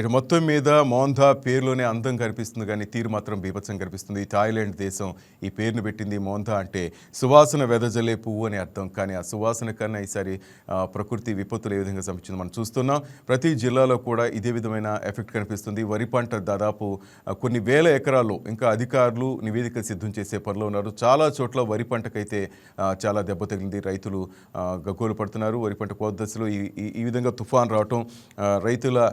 ఇటు మొత్తం మీద మోంధా పేరులోనే అందం కనిపిస్తుంది కానీ తీరు మాత్రం బీభత్సం కనిపిస్తుంది. థాయిలాండ్ దేశం ఈ పేరును పెట్టింది మోంధా అంటే సువాసన వెదజల్లే పువ్వు అని అర్థం. కానీ ఆ సువాసన కన్నా ఈసారి ప్రకృతి విపత్తులు ఏ విధంగా సంపించింది మనం చూస్తున్నాం. ప్రతి జిల్లాలో కూడా ఇదే విధమైన ఎఫెక్ట్ కనిపిస్తుంది. వరి పంట దాదాపు కొన్ని వేల ఎకరాల్లో ఇంకా అధికారులు నివేదిక సిద్ధం చేసే పనిలో ఉన్నారు. చాలా చోట్ల వరి పంటకైతే చాలా దెబ్బ తగిలింది. రైతులు గగ్గోలు పడుతున్నారు. వరి పంట కోత దశలో ఈ- ఈ విధంగా తుఫాన్ రావటం రైతుల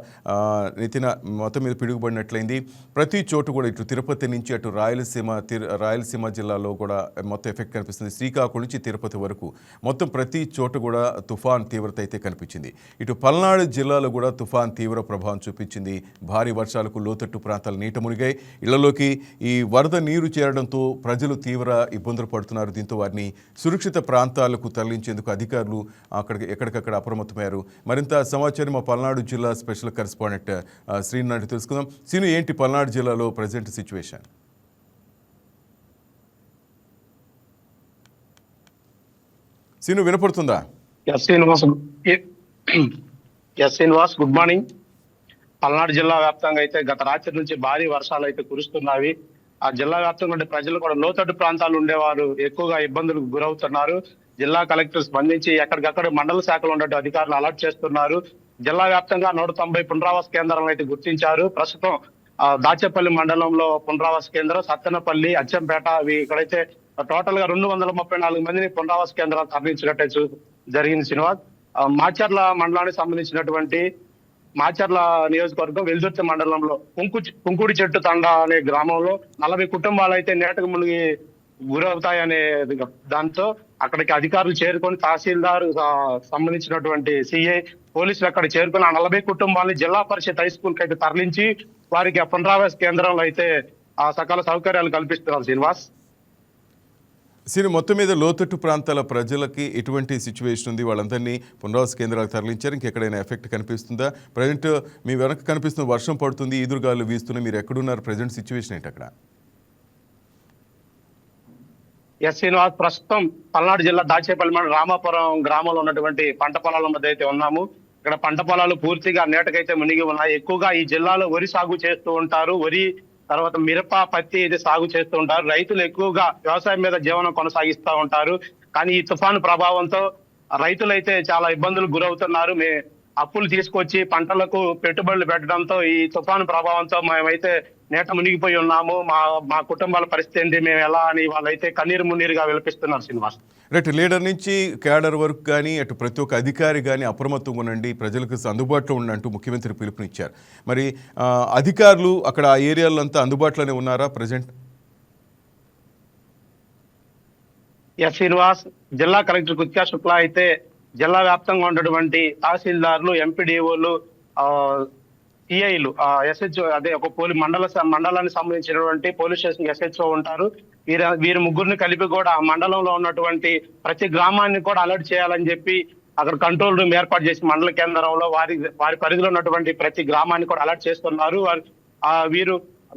నితిన మొత్తం మీద పిడుగుపడినట్లయింది. ప్రతి చోటు కూడా ఇటు తిరుపతి నుంచి అటు రాయలసీమ తిరు రాయలసీమ జిల్లాలో కూడా మొత్తం ఎఫెక్ట్ కనిపిస్తుంది. శ్రీకాకుళం నుంచి తిరుపతి వరకు మొత్తం ప్రతి చోటు కూడా తుఫాన్ తీవ్రత అయితే కనిపించింది. ఇటు పల్నాడు జిల్లాలో కూడా తుఫాన్ తీవ్ర ప్రభావం చూపించింది. భారీ వర్షాలకు లోతట్టు ప్రాంతాలు నీట మునిగాయి. ఇళ్ళలోకి ఈ వరద నీరు చేరడంతో ప్రజలు తీవ్ర ఇబ్బందులు పడుతున్నారు. దీంతో వారిని సురక్షిత ప్రాంతాలకు తరలించేందుకు అధికారులు అక్కడికి ఎక్కడికక్కడ అప్రమత్తమయ్యారు. మరింత సమాచారం మా పల్నాడు జిల్లా స్పెషల్ కరెస్పాండెంట్ శ్రీను నాటి తెలుసుకుందాం. శ్రీను ఏంటి పల్నాడు జిల్లాలో ప్రజెంట్ సిచ్యువేషన్ శ్రీను వినపడుతుందా? Yes Srinivas yes Srinivas good morning Palnadu జిల్లా వ్యాప్తంగా అయితే గత రాత్రి నుంచి భారీ వర్షాలు అయితే కురుస్తున్నాయి. ఆ జిల్లా వ్యాప్తంగా ఉండే ప్రజలు కూడా లోతట్టు ప్రాంతాలు ఉండేవారు. ఎక్కువగా ఇబ్బందులకు గురవుతున్నారు. జిల్లా కలెక్టర్ స్పందించి ఎక్కడికక్కడ మండల శాఖలో ఉండే అధికారులు అలర్ట్ చేస్తున్నారు. జిల్లా వ్యాప్తంగా నూట తొంభై పునరావాస కేంద్రాలను అయితే గుర్తించారు. ప్రస్తుతం దాచేపల్లి మండలంలో పునరావాస కేంద్రం సత్తెనపల్లి అచ్చంపేట అవి ఇక్కడైతే టోటల్గా రెండు వందల ముప్పై నాలుగు మందిని పునరావాస కేంద్రాలు తరలించినట్టు జరిగింది శ్రీనివాస్. మాచర్ల మండలానికి సంబంధించినటువంటి మాచర్ల నియోజకవర్గం వెల్దుర్తి మండలంలో కుంకు కుంకుడి చెట్టు తండ అనే గ్రామంలో నలభై కుటుంబాలు అయితే నేటకు మునిగి గురవుతాయనే దాంతో అక్కడికి అధికారులు చేరుకొని తహసీల్దార్ సంబంధించినటువంటి సిఐ పోలీసులు అక్కడ చేరుకొని ఆ నలభై కుటుంబాలని జిల్లా పరిషత్ హై స్కూల్కి అయితే తరలించి వారికి ఆ పునరావాస కేంద్రంలో అయితే ఆ సకల సౌకర్యాలు కల్పిస్తున్నారు శ్రీనివాస్. శ్రీను మొత్తం మీద లోతట్టు ప్రాంతాల ప్రజలకి ఎటువంటి సిచ్యువేషన్ ఉంది? వాళ్ళందరినీ పునరావాస కేంద్రాలకు తరలించారు. ఇంకెక్కడైనా ఎఫెక్ట్ కనిపిస్తుందా? ప్రజెంట్ మీ వెనక కనిపిస్తున్న వర్షం పడుతుంది ఈదురుగాలు వీస్తున్నాయి మీరు ఎక్కడున్నారు? ప్రజెంట్ సిచ్యువేషన్ ఏంటి అక్కడ? ఎస్ శ్రీనివాస్ ప్రస్తుతం పల్నాడు జిల్లా దాచేపల్లి మండలం రామాపురం గ్రామంలో ఉన్నటువంటి పంట పొలాల మధ్య అయితే ఉన్నాము. ఇక్కడ పంట పొలాలు పూర్తిగా నేటకైతే మునిగి ఉన్నాయి. ఎక్కువగా ఈ జిల్లాలో వరి సాగు చేస్తూ ఉంటారు. వరి తర్వాత మిరప పత్తి ఇది సాగు చేస్తూ ఉంటారు. రైతులు ఎక్కువగా వ్యవసాయం మీద జీవనం కొనసాగిస్తూ ఉంటారు. కానీ ఈ తుఫాను ప్రభావంతో రైతులైతే చాలా ఇబ్బందులు గురవుతున్నారు. మే అప్పులు తీసుకొచ్చి పంటలకు పెట్టుబడులు పెట్టడంతో ఈ తుఫాను ప్రభావంతో మేమైతే నేట మునిగిపోయి ఉన్నాము. మా మా కుటుంబాల పరిస్థితి ఏంటి? మేము ఎలా అని వాళ్ళైతే కన్నీరు మున్నీరుగా విలపిస్తున్నారు శ్రీనివాస్. రైట్ లీడర్ నుంచి క్యాడర్ వరకు కానీ అటు ప్రతి ఒక్క అధికారి కానీ అప్రమత్తంగా ఉండండి. ప్రజలకు అందుబాటులో ఉండంటూ ముఖ్యమంత్రి పిలుపునిచ్చారు. మరి అధికారులు అక్కడ ఆ ఏరియాలో అంతా అందుబాటులోనే ఉన్నారా ప్రజెంట్? ఎస్ శ్రీనివాస్ జిల్లా కలెక్టర్ కుత్యా శుక్లా అయితే జిల్లా వ్యాప్తంగా ఉన్నటువంటి తహసీల్దార్లు ఎంపీడీఓలు సిఐలు ఎస్హెచ్ఓ అదే ఒక పోలీ మండల మండలానికి సంబంధించినటువంటి పోలీస్ స్టేషన్ ఎస్హెచ్ఓ ఉంటారు. వీరు వీరి ముగ్గురిని కలిపి కూడా ఆ మండలంలో ఉన్నటువంటి ప్రతి గ్రామాన్ని కూడా అలర్ట్ చేయాలని చెప్పి అక్కడ కంట్రోల్ రూమ్ ఏర్పాటు చేసి మండల కేంద్రంలో వారి వారి పరిధిలో ఉన్నటువంటి ప్రతి గ్రామాన్ని కూడా అలర్ట్ చేస్తున్నారు. వారి ఆ వీరు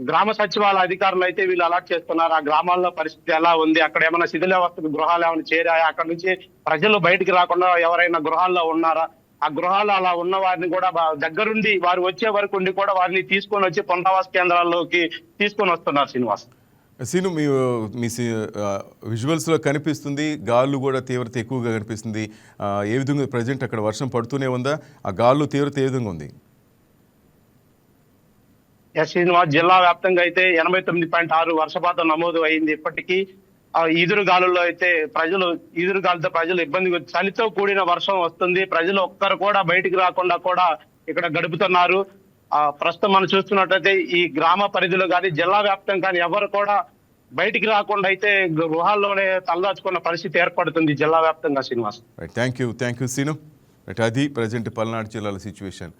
గ్రామ సచివాలయ అధికారులు అయితే వీళ్ళు అలర్ట్ చేస్తున్నారు. ఆ గ్రామాల్లో పరిస్థితి ఎలా ఉంది? అక్కడ ఏమైనా శిథిలావస్థకు గృహాలు ఏమైనా చేరాయా? అక్కడ నుంచి ప్రజలు బయటికి రాకుండా ఎవరైనా గృహాల్లో ఉన్నారా? ఆ గృహాలు అలా ఉన్న వారిని కూడా దగ్గరుండి వారు వచ్చే వరకు ఉండి కూడా వారిని తీసుకొని వచ్చి పునరావాస కేంద్రాల్లోకి తీసుకొని వస్తున్నారు శ్రీనివాస్. సీను మీ మీ విజువల్స్లో కనిపిస్తుంది. గాళ్ళు కూడా తీవ్రత ఎక్కువగా కనిపిస్తుంది. ఏ విధంగా ప్రజెంట్ అక్కడ వర్షం పడుతూనే ఉందా? ఆ గాళ్ళు తీవ్రత ఏ విధంగా ఉంది? ఎస్ శ్రీనివాస్ జిల్లా వ్యాప్తంగా అయితే ఎనభై తొమ్మిది పాయింట్ ఆరు వర్షపాతం నమోదు అయింది ఇప్పటికీ. ఆ ఈదురు గాలుల్లో అయితే ప్రజలు ఈదురు గాలితో ప్రజలు ఇబ్బంది చలితో కూడిన వర్షం వస్తుంది. ప్రజలు ఒక్కరు కూడా బయటికి రాకుండా కూడా ఇక్కడ గడుపుతున్నారు. ఆ ప్రస్తుతం మనం చూస్తున్నట్టయితే ఈ గ్రామ పరిధిలో కానీ జిల్లా వ్యాప్తం కానీ ఎవరు కూడా బయటికి రాకుండా అయితే గృహాల్లోనే తలదాచుకున్న పరిస్థితి ఏర్పడుతుంది జిల్లా వ్యాప్తంగా Srinivas. Thank you thank you Seenu అది ప్రజెంట్ పల్నాడు జిల్లాల సిచ్యువేషన్